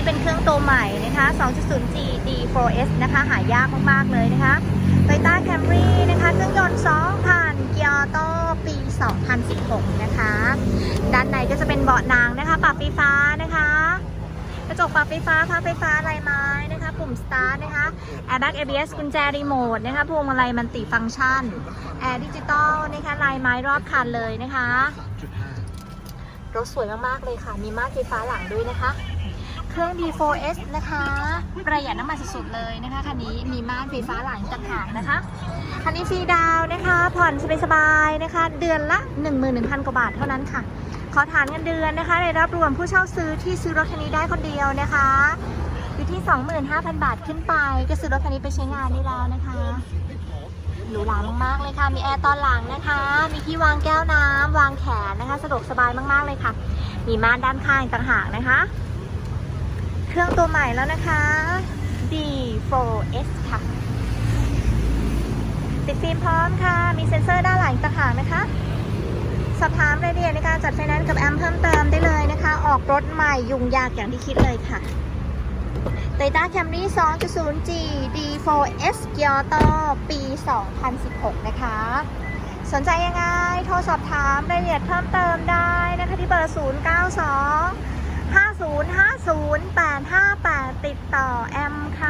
อกันอีกแล้วนะคะคันนี้เป็นเครื่องตัวใหม่นะคะ 2.0G D4S นะคะ หายากมาก ๆ เลยนะคะ Toyota Camry นะคะ เครื่องยนต์ 2,000 เกียร์โตปี 2016 นะคะ ด้านในก็จะเป็นเบาะหนังนะคะ ปรับไฟฟ้านะคะ กระจกปรับไฟฟ้าพับไฟฟ้าลายไม้นะคะ ปุ่ม start นะคะ airbag ABS กุญแจรีโมทนะคะ พวงมาลัยมันติฟังก์ชัน แอร์ดิจิตอลนะคะ ลายไม้รอบคันเลยนะคะ รถสวยมาก ๆ เลยค่ะ มีม่านไฟฟ้าหลังด้วยนะคะเค รื่อง D4S นะคะ ประหยัดน้ำมันสุดๆเลยนะคะ คันนี้มีม่านไฟฟ้าหลังต่างหากนะคะ คันนี้ฟรีดาวนะคะ ผ่อนสบายๆนะคะ เดือนละ 11,000 กว่าบาทเท่านั้นค่ะ ขอฐานเงินเดือนนะคะ ในรับรวมผู้เช่าซื้อที่ซื้อรถคันนี้ได้คนเดียวนะคะอยู่ที่ 25,000 บาทขึ้นไป ก็ซื้อรถคันนี้ไปใช้งานได้แล้วนะคะหรูหรามากๆเลยค่ะ มีแอร์ตอนหลังนะคะ มีที่วางแก้วน้ำวางแขนนะคะ สะดวกสบายมากๆเลยค่ะ มีม่านด้านข้างต่างหากนะคะ เครื่องตัวใหม่แล้วนะคะ D4S ค่ะ ติดฟิล์มพร้อมค่ะ มีเซ็นเซอร์ด้านหลังต่างหากนะคะ สอบถามรายละเอียดในการจัดไฟแนนซ์กับแอมเพิ่มเติมได้เลยนะคะ ออกรถใหม่ยุ่งยากอย่างที่คิดเลยค่ะ Toyota Camry 2.0G D4S Kyoto ปี 2016 นะคะ สนใจยังไง โทรสอบถามรายละเอียดเพิ่มเติมได้นะคะที่เบอร์ 092 5050 858 ติดต่อแอมค่ะ